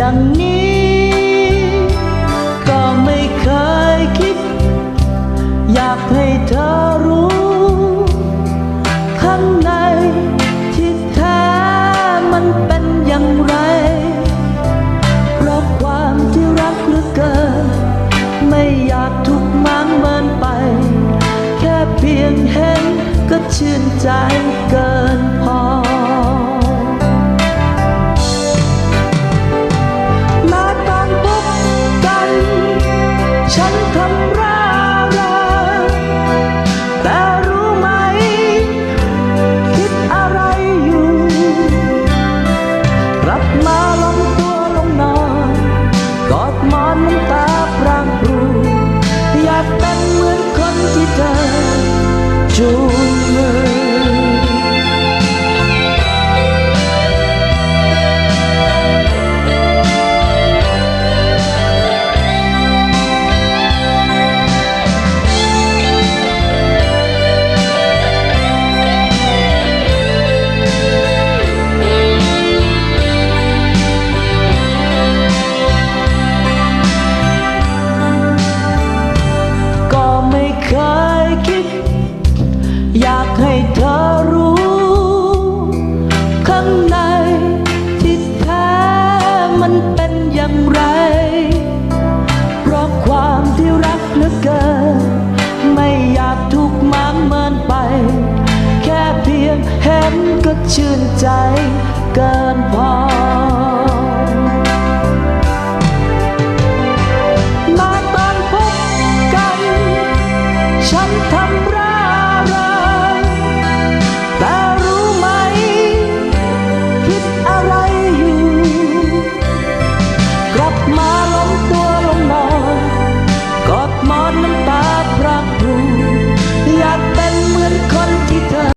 อย่างนี้ ก็ไม่เคยคิด อยากให้เธอรู้ ข้างในที่แท้มันเป็นอย่างไร เพราะความที่รักเหลือเกิน ไม่อยากถูกมางเมินไป แค่เพียงเห็นก็ชื่นใจเกินพอ มือ เพียงเห็นก็ชื่นใจเกินพอ